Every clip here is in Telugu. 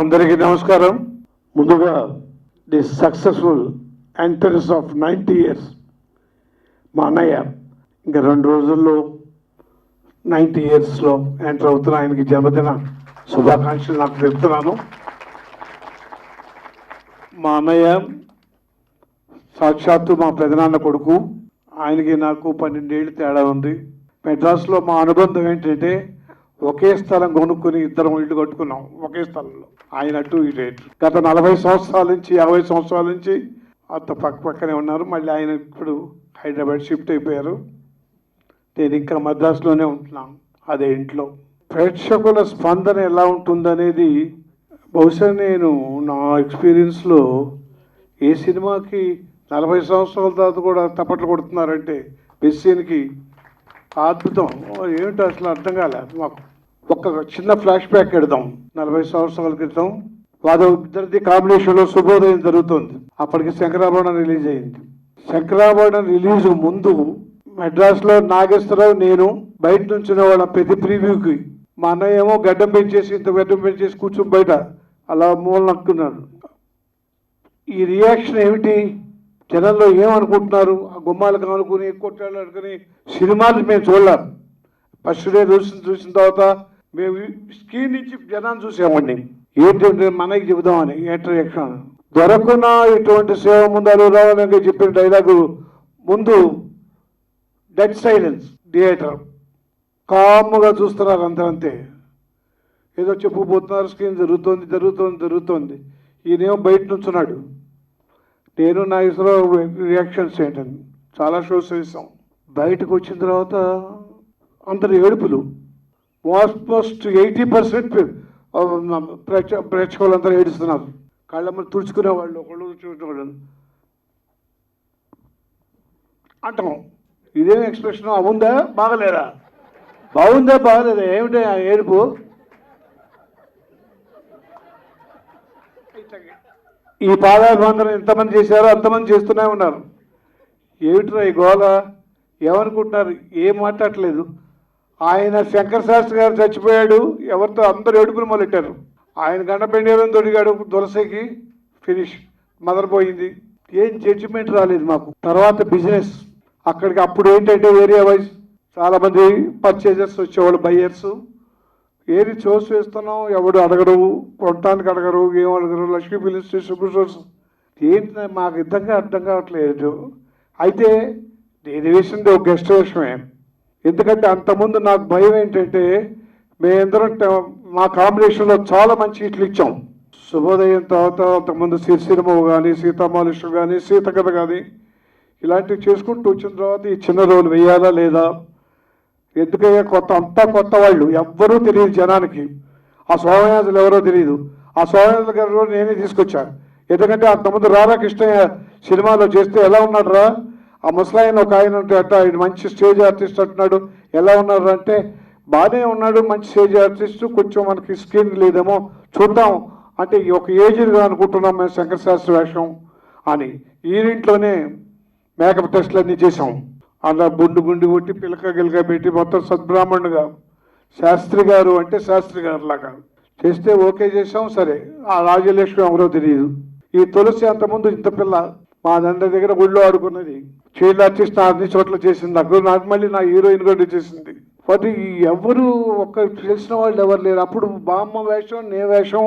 అందరికీ నమస్కారం. ముందుగా the successful entrance of ninety years. మా అన్నయ్య ఇంకా రెండు రోజుల్లో నైంటీ ఇయర్స్లో ఎంటర్ అవుతున్న. ఆయనకి జన్మదిన శుభాకాంక్షలు నాకు చెప్తున్నాను మా అన్నయ్య సాక్షాత్తు మా పెదనాన్న కొడుకు. ఆయనకి నాకు పన్నెండేళ్ళు తేడా ఉంది. మెడ్రాస్లో మా అనుబంధం ఏంటంటే ఒకే స్థలం కొనుక్కుని ఇద్దరం ఇల్లు కట్టుకున్నాం ఒకే స్థలంలో. ఆయన అటు ఇటు గత నలభై సంవత్సరాల నుంచి యాభై సంవత్సరాల నుంచి అంత పక్క పక్కనే ఉన్నారు. మళ్ళీ ఆయన ఇప్పుడు హైదరాబాద్ షిఫ్ట్ అయిపోయారు. నేను ఇంకా మద్రాసులోనే ఉంటున్నాను అదే ఇంట్లో. ప్రేక్షకుల స్పందన ఎలా ఉంటుందనేది బహుశా నేను నా ఎక్స్పీరియన్స్లో ఏ సినిమాకి నలభై సంవత్సరాల తర్వాత కూడా తప్పట్లు కొడుతున్నారంటే బెస్సీన్కి అద్భుతం. ఓ, ఏమిటో అసలు అర్థం కాలేదు మాకు ఒక చిన్న ఫ్లాష్ బ్యాక్ పెడదాం. నలభై సంవత్సరాల క్రితం వాదో ఇద్దరిది కాంబినేషన్లో శుభోదయం జరుగుతుంది. అప్పటికి శంకరాభరణం రిలీజ్ అయింది. శంకరాభరణం రిలీజ్ ముందు మెడ్రాస్లో నాగేశ్వరరావు నేను బయట నుంచి వాళ్ళ ప్రతి ప్రివ్యూకి మా అన్నయ్య ఏమో గడ్డం పెంచేసి ఇంత గడ్డం పెంచేసి కూర్చొని బయట అలా మూలనక్కున్నాడు. ఈ రియాక్షన్ ఏమిటి? జనంలో ఏమనుకుంటున్నారు? ఆ గుమ్మాలకు అనుకుని కొట్టాలు అనుకుని సినిమాలు మేము చూడలేం. ఫస్ట్ డే చూసిన చూసిన తర్వాత మేము స్క్రీన్ నుంచి జనాన్ని చూసామండి. ఏంటంటే మనకి చెబుదామని ఏంటి దొరకున్న ఇటువంటి సేవ ముందు రావాలని చెప్పిన డైలాగు ముందు డెడ్ సైలెన్స్ థియేటర్ కామ్గా చూస్తున్నారు అందరంతే. ఏదో చెప్పుకుపోతున్నారు స్క్రీన్ జరుగుతోంది జరుగుతోంది జరుగుతోంది. ఈయనేమో బయట నుంచున్నాడు. నేను నా ఇసులో రియాక్షన్స్ ఏంటని చాలా షోస్ వేసాం బయటకు వచ్చిన తర్వాత అందరు ఏడుపులు. ఆల్మోస్ట్ ఎయిటీ పర్సెంట్ ప్రేక్ష ప్రేక్షకులందరూ ఏడుస్తున్నారు. కళ్ళమ్మని తుడుచుకునే వాళ్ళు ఒకళ్ళు చూసేవాళ్ళు. అంటాం. ఇదేం ఎక్స్ప్రెషన్ అవుందా బాగలేరా బాగుందా బాగలేదా? ఏమిటి ఆ ఏడుపు? ఈ పాదాభివందనం ఎంతమంది చేశారో అంతమంది చేస్తూనే ఉన్నారు. ఏమిట్రా ఈ గోళ ఏమనుకుంటున్నారు ఏం మాట్లాడలేదు ఆయన శంకర శాస్త్రి గారు చచ్చిపోయాడు. ఎవరితో? అందరూ ఏడుపులు మొదలెట్టారు. ఆయన గండపెండేరం తొడిగాడు దులసకి. ఫినిష్. మదర్ పోయింది. ఏం జడ్జిమెంట్ రాలేదు మాకు. తర్వాత బిజినెస్. అక్కడికి అప్పుడు ఏంటంటే ఏరియా వైజ్ చాలామంది పర్చేజర్స్ వచ్చేవాళ్ళు బయ్యర్స్. ఏది చూసి వేస్తున్నాం ఎవడు అడగడు. కొనటానికి అడగరు. ఏం అడగరు? లక్ష్మీ ఫిలిమ్స్ డిస్ట్రిబ్యూటర్స్ ఏంటి మాకు ఇద్దంగా అర్థం కావట్లేదు. అయితే నేను వేసింది ఒక గెస్ట్ విషయమే ఎందుకంటే అంతకుముందు నాకు భయం ఏంటంటే మేమందరం ట- మా కాంబినేషన్లో చాలా మంచి హిట్లు ఇచ్చాం. శుభోదయం తర్వాత అంతకుముందు సిరిసిరిమవు కానీ సీతామాలుష్యం కానీ సీతకథ కానీ ఇలాంటివి చేసుకుంటూ వచ్చిన తర్వాత ఈ చిన్న రోల్ వేయాలా లేదా? ఎందుకయ్యా? కొత్త అంతా కొత్త వాళ్ళు. ఎవ్వరూ తెలియదు జనానికి. ఆ సోమయాజులు ఎవరో తెలియదు. ఆ సోమయాజుల గారు నేనే తీసుకొచ్చాను ఎందుకంటే అంతమంది రారా కృష్ణయ్య సినిమాలో చేస్తే ఎలా ఉన్నాడు రా ఆ ముసలాయన ఒక ఆయన ఉంటే అట్ట ఆయన మంచి స్టేజ్ ఆర్టిస్ట్ అంటున్నాడు. ఎలా ఉన్నారు అంటే బాగానే ఉన్నాడు మంచి స్టేజ్ ఆర్టిస్ట్. కొంచెం మనకి స్క్రీన్ లేదేమో చూద్దాం అంటే ఈ ఒక ఏజ్గా అనుకుంటున్నాం మేము శంకర శాస్త్రి వేషం అని. ఈరింట్లోనే మేకప్ టెస్ట్లు అన్నీ చేసాం అలా బొండు గుండి కొట్టి పిలక గిలక పెట్టి మొత్తం సద్బ్రాహ్మణుగా శాస్త్రి గారు అంటే శాస్త్రి గారు లాగా చేస్తే ఓకే చేసాం సరే. ఆ రాజలక్ష్మి ఎవరో తెలియదు ఈ తులసి అంతకుముందు ఇంత పిల్ల మా దండ్రి దగ్గర గుళ్ళో ఆడుకున్నది. చైల్డ్ ఆర్టిస్ట్ అన్ని చోట్ల చేసింది. అక్కడ నాకు మళ్ళీ నా హీరోయిన్ కూడా చేసింది. మరి ఎవరు ఒక్క తెలిసిన వాళ్ళు ఎవరు లేరు. అప్పుడు బామ్మ వేషం నే వేషం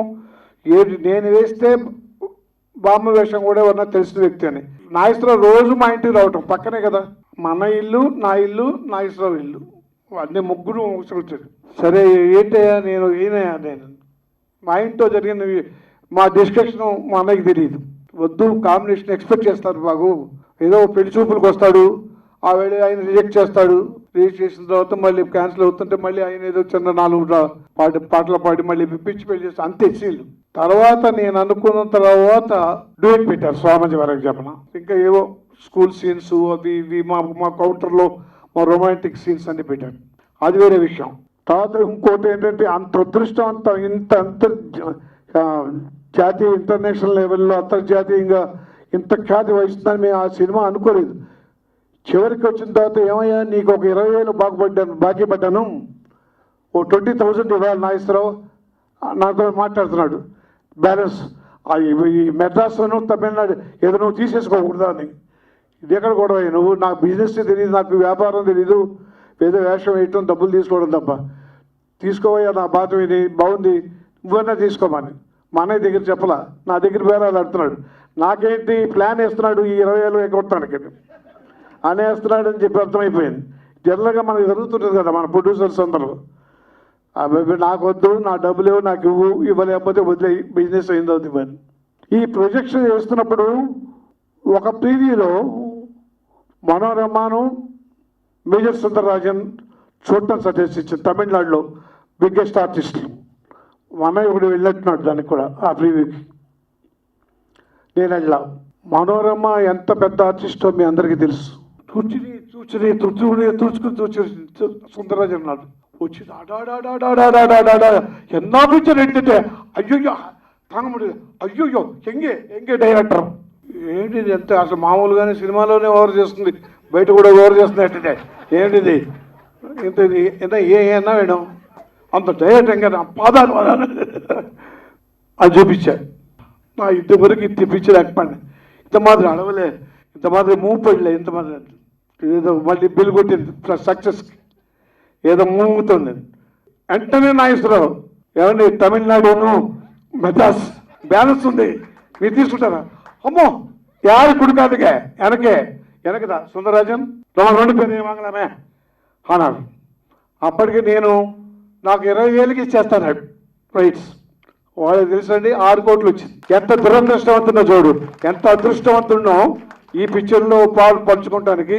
ఏది నేను వేస్తే బామ్మ వేషం కూడా ఎవరన్నా తెలిసిన వ్యక్తి అని. నాయస్త్రం రోజు మా ఇంటికి రావటం పక్కనే కదా. మన ఇల్లు నా ఇల్లు నాగేశ్వరరావు ఇల్లు. అన్ని ముగ్గురు వచ్చారు. సరే ఏంటయ్యా నేను ఈయనయ్యా నేను? మా ఇంట్లో జరిగిన మా డిస్కషన్ మా అన్నయ్యకి తెలియదు వద్దు కాంబినేషన్ ఎక్స్పెక్ట్ చేస్తారు బాగు ఏదో పెళ్ళి చూపులకు వస్తాడు ఆ వేళ ఆయన రిజెక్ట్ చేస్తాడు. రిజెక్ట్ చేసిన తర్వాత మళ్ళీ క్యాన్సిల్ అవుతుంటే మళ్ళీ ఆయన ఏదో చిన్న నాలుగు పాట పాటలు పాడి మళ్ళీ పిచ్చి పెళ్ళి చేస్తే. అంతే సీలు. తర్వాత నేను అనుకున్న తర్వాత డూయట్ పెట్టారు స్వామి వరకు చెప్పన? ఇంకా ఏవో స్కూల్ సీన్స్ అవి ఇవి మా మా కౌంటర్లో మా రొమాంటిక్ సీన్స్ అన్ని పెట్టాడు అది వేరే విషయం. తర్వాత ఇంకోటి ఏంటంటే అంత అదృష్టం అంత ఇంత అంత జాతీయ ఇంటర్నేషనల్ లెవెల్లో అంతర్జాతీయంగా ఇంత ఖ్యాతి వహిస్తుందని మేము ఆ సినిమా అనుకోలేదు. చివరికి వచ్చిన తర్వాత ఏమయ్యా నీకు ఒక ఇరవై వేలు బాగుపడ్డాను బాకీ పడ్డాను ఓ ట్వంటీ థౌజండ్ ఇవ్వాలి నాగేశ్వరరావు? నాతో మాట్లాడుతున్నాడు. బ్యాలెన్స్ ఈ- ఈ మెడ్రాస్ను తమిళనాడు ఏదో నువ్వు తీసేసుకోకూడదా అని. ఇది ఎక్కడ గొడవ? నువ్వు నాకు బిజినెస్ తెలియదు నాకు వ్యాపారం తెలియదు ఏదో వేషం వేయటం డబ్బులు తీసుకోవడం తప్ప. తీసుకోవయ్యా నా బాధ ఇది బాగుంది. నువ్వన్నా తీసుకోమని. మా అన్నయ్య దగ్గర చెప్పలా. నా దగ్గర బేరాలు ఆడుతున్నాడు. నాకేంటి ప్లాన్ వేస్తున్నాడు ఈ ఇరవై ఏళ్ళు ఎగ్గొట్టడానికి? అనేస్తున్నాడు అని చెప్పి అర్థమైపోయింది. జనరల్గా మనకి జరుగుతుంటుంది కదా మన ప్రొడ్యూసర్స్ అందరూ. అవి నాకు వద్దు నా డబ్బులు ఇవ్వు నాకు ఇవ్వు ఇవ్వలేకపోతే వదిలే బిజినెస్ అయిందో ఇవ్వని. ఈ ప్రొజెక్షన్ చేస్తున్నప్పుడు ఒక టీవీలో మనోరమాను మేజర్ సుందరరాజన్ చూడటం సజెస్ట్ ఇచ్చింది. తమిళనాడులో బిగ్గెస్ట్ ఆర్టిస్ట్. మా అన్నయ్య ఒకటి వెళ్ళట్టున్నాడు దానికి కూడా ఆ ప్రీవ్యూకి. నేను వెళ్ళా మనోరమ ఎంత పెద్ద ఆర్టిస్టో మీ అందరికీ తెలుసు. కూర్చుని చూచుని తుడుచుకుని తుడుచుకుని తూచుని సుందరరాజన్ అన్నాడు వచ్చి ఆడాడాడాడాడాడాడా ఎన్నా పిక్చర్ ఎడితే అయ్యో అయ్యయ్యో ముడియదు అయ్యో ఎంగే ఎంగే డైరెక్టర్. ఏంటి ఎంత? అసలు మామూలుగానే సినిమాలోనే ఓవర్ చేస్తుంది. బయట కూడా ఓవర్ చేస్తుంది అంటే ఏంటిది? ఇంత ఇది ఎంత ఏ ఏనా వేయడం? అంత డైరెక్ట్ కదా పాదాలు పాదాలు అది చూపించాడు నా ఇంతవరకు ఇది తెప్పించలేకపోయింది ఇంత మాదిరి అడవలే. ఇంత మాదిరి మూవ్ పడలే ఇంత మాదిరి ఏదో మళ్ళీ బిల్ కొట్టింది సక్సెస్కి ఏదో మూగుతుంది. వెంటనే నాగేశ్వరరావు ఏమండి తమిళనాడును మెడ్రాస్. బ్యాలెన్స్ ఉంది. మీరు తీసుకుంటారా? అమ్మో கொடுக்காதுங்க எனக்கு వెనకే. వెనకదా సుందరరాజన్ రెండు రెండు పేరు ఏమాగలమే అన్నాడు అప్పటికి నేను నాకు ఇరవై వేలకి ఇచ్చేస్తాను రైట్స్ వాళ్ళకి తెలుసండి ఆరు కోట్లు వచ్చింది. ఎంత దురదృష్టవంతున్నా చూడు ఎంత అదృష్టవంతున్నో ఈ పిక్చర్లో పాలు పంచుకోవటానికి.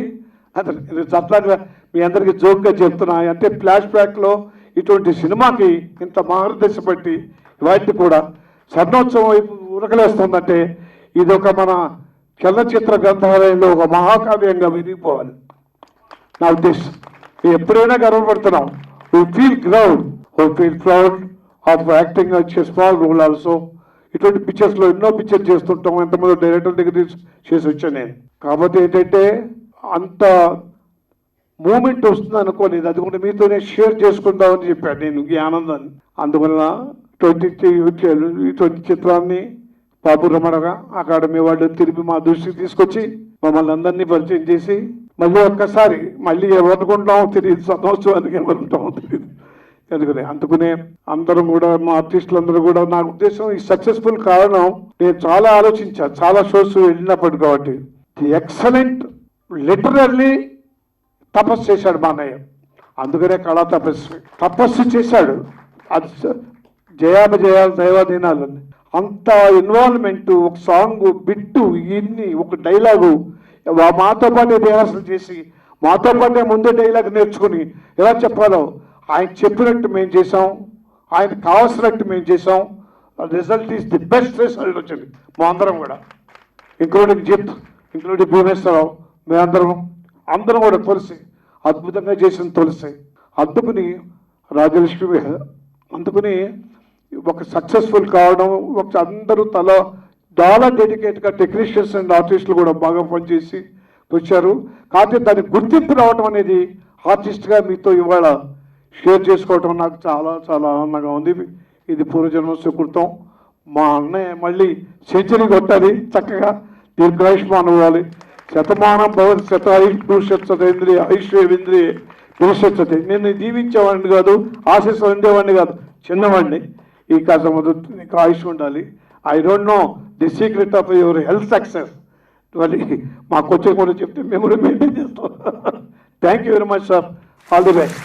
అతను ఇది మీ అందరికీ జోక్గా చెప్తున్నా అంటే ఫ్లాష్ బ్యాక్లో ఇటువంటి సినిమాకి ఇంత మార్గదర్శ పట్టి వాటిని కూడా స్వర్ణోత్సవం వైపు ఉరకలేస్తుందంటే ఇది ఒక మన చలనచిత్ర గ్రంథాలయంలో ఒక మహాకావ్యంగా విరిగిపోవాలి. నా ఉద్దేశం మేము ఎప్పుడైనా గర్వపడుతున్నాం we feel proud we feel proud of acting వచ్చే స్మాల్ రూల్ ఆల్సో ఇటువంటి పిక్చర్స్లో ఎన్నో పిక్చర్ చేస్తుంటాం ఎంతమంది డైరెక్టర్ దగ్గర చేసి వచ్చాను నేను. కాకపోతే ఏంటంటే అంత మూమెంట్ వస్తుంది అనుకోలేదు అది కూడా మీతోనే షేర్ చేసుకుందామని చెప్పాను నేను ఈ ఆనందాన్ని. అందువల్ల ట్వంటీ ట్వంటీ చిత్రాన్ని బాబు రమణగా అకాడమీ వాళ్ళు తిరిగి మా దృష్టికి తీసుకొచ్చి మమ్మల్ని అందరినీ పరిచయం చేసి మళ్ళీ ఒక్కసారి మళ్ళీ ఎవరుకుంటామో తెలియదు సంవత్సరానికి ఎవరుంటామో తెలియదు. ఎందుకనే? అందుకనే అందరం కూడా మా ఆర్టిస్టులందరూ కూడా నా ఉద్దేశం ఈ సక్సెస్ఫుల్ కారణం నేను చాలా ఆలోచించా చాలా షోస్ వెళ్ళినప్పుడు కాబట్టి. ఎక్సలెంట్ లిటరల్లీ తపస్సు చేశాడు మా అన్నయ్య. అందుకనే కళా తపస్సు తపస్సు చేశాడు. అది జయామ జయాపజయాలు దైవాధీనాలు అంత ఇన్వాల్వ్మెంట్ ఒక సాంగ్ బిట్టు ఇన్ని ఒక డైలాగు మాతో పాటే రిహార్సల్ చేసి మాతో పాటే ముందే డైలాగ్ నేర్చుకుని ఎలా చెప్పాలో ఆయన చెప్పినట్టు మేము చేసాం ఆయన కావాల్సినట్టు మేము చేసాం result is the best result వచ్చింది. మా అందరం కూడా. ఇంక్లూడింగ్ జిత్ ఇంక్లూడింగ్ భువనేశ్వరరావు మేమందరం అందరం కూడా తులసి అద్భుతంగా చేసిన తులసి. అందుకుని రాజలక్ష్మి అందుకుని ఒక సక్సెస్ఫుల్ కావడం ఒక అందరూ తల చాలా డెడికేట్గా టెక్నీషియన్స్ అండ్ ఆర్టిస్టులు కూడా బాగా పనిచేసి వచ్చారు. కాకపోతే దానికి గుర్తింపు రావడం అనేది ఆర్టిస్ట్గా మీతో ఇవాళ షేర్ చేసుకోవటం నాకు చాలా చాలా ఆనందంగా ఉంది. ఇది పూర్వజన్మ సుకృతం మా అన్నయ్య మళ్ళీ సెంచరీ కొట్టాలి చక్కగా దీర్ఘాయుష్మాన్ అవ్వాలి శతమానం భవతి శతాయు పురుషత్సతేంద్రియ ఐశ్వర్యేంద్రియ పురుషత్సతే నేను దీవించేవాడిని కాదు ఆశీస్సు ఉండేవాడిని కాదు చిన్నవాడిని. ఈ కాస్త మొదటి నీకు ఆయుష్ ఉండాలి. I don't know the secret of your health success మళ్ళీ మాకు వచ్చే కూడా చెప్తే మేము కూడా మెయింటైన్ చేస్తాం. Thank you very much sir all the best